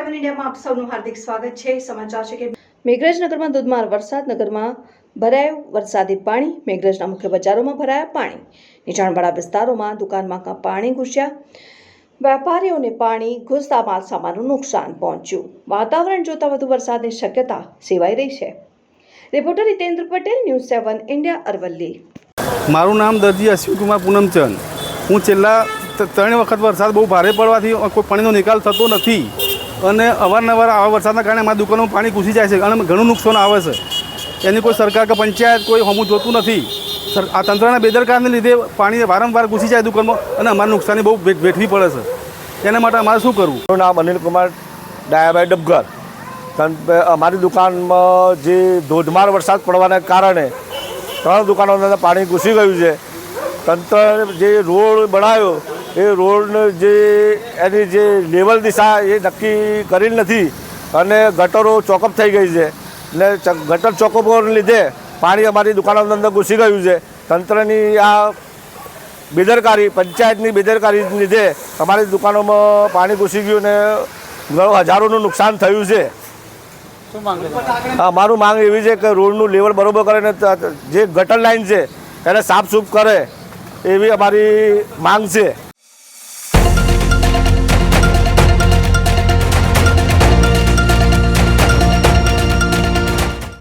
ઇન્ડિયામાં આપ સૌનું હાર્દિક સ્વાગત છે. સમાચાર છે કે મેઘરજનગરમાં ધોધમાર વરસાદ નગરમાં ભરાયું વરસાદી પાણી મેઘરજના મુખ્ય બજારોમાં ભરાયા પાણી. નીચાણવાળા વિસ્તારોમાં દુકાનમાં પાણી ઘૂસ્યા. વેપારીઓને પાણી ઘૂસતા માલ સામાનનું નુકસાન પહોંચ્યું. વાતાવરણ જોતા વધુ વરસાદની શક્યતા સેવાઈ રહી છે. Reporter Hitendra Patel news seven India Aravalli. મારું નામ દરજી અશ્વિનકુમાર પૂનમચંદ. હું છેલ્લા ત્રણ વખત વરસાદ બહુ ભારે પડવાથી કોઈ પાણીનો નિકાલ થતો નથી. અને અવારનવાર આવા વરસાદના કારણે અમારી દુકાનોમાં પાણી ઘૂસી જાય છે અને ઘણું નુકસાન આવે છે. એની કોઈ સરકાર કે પંચાયત કોઈ હમું જોતું નથી. સર, આ તંત્રના બેદરકારને લીધે પાણી વારંવાર ઘૂસી જાય દુકાનમાં અને અમારે નુકસાની બહુ વેઠ- વેઠવી પડે છે. એના માટે અમારે શું કરવું? મારું નામ અનિલકુમાર ડાયાભાઈ ડબગર. અમારી દુકાનમાં જે ધોધમાર વરસાદ પડવાના કારણે ત્રણ દુકાનોની પાણી ઘૂસી ગયું છે. તંત્ર જે રોડ બનાવ્યો એ રોડ જે એની જે લેવલ દિશા એ નક્કી કરેલ નથી અને ગટરો ચોકઅપ થઈ ગઈ છે. ને ગટર ચોકઅપોને લીધે પાણી અમારી દુકાનોની અંદર ઘૂસી ગયું છે. તંત્રની આ બેદરકારી પંચાયતની બેદરકારી લીધે અમારી દુકાનોમાં પાણી ઘૂસી ગયું ને હજારોનું નુકસાન થયું છે. મારું માંગ એવી છે કે રોડનું લેવલ બરોબર કરે ને જે ગટર લાઈન છે એને સાફસૂફ કરે એવી અમારી માંગ છે.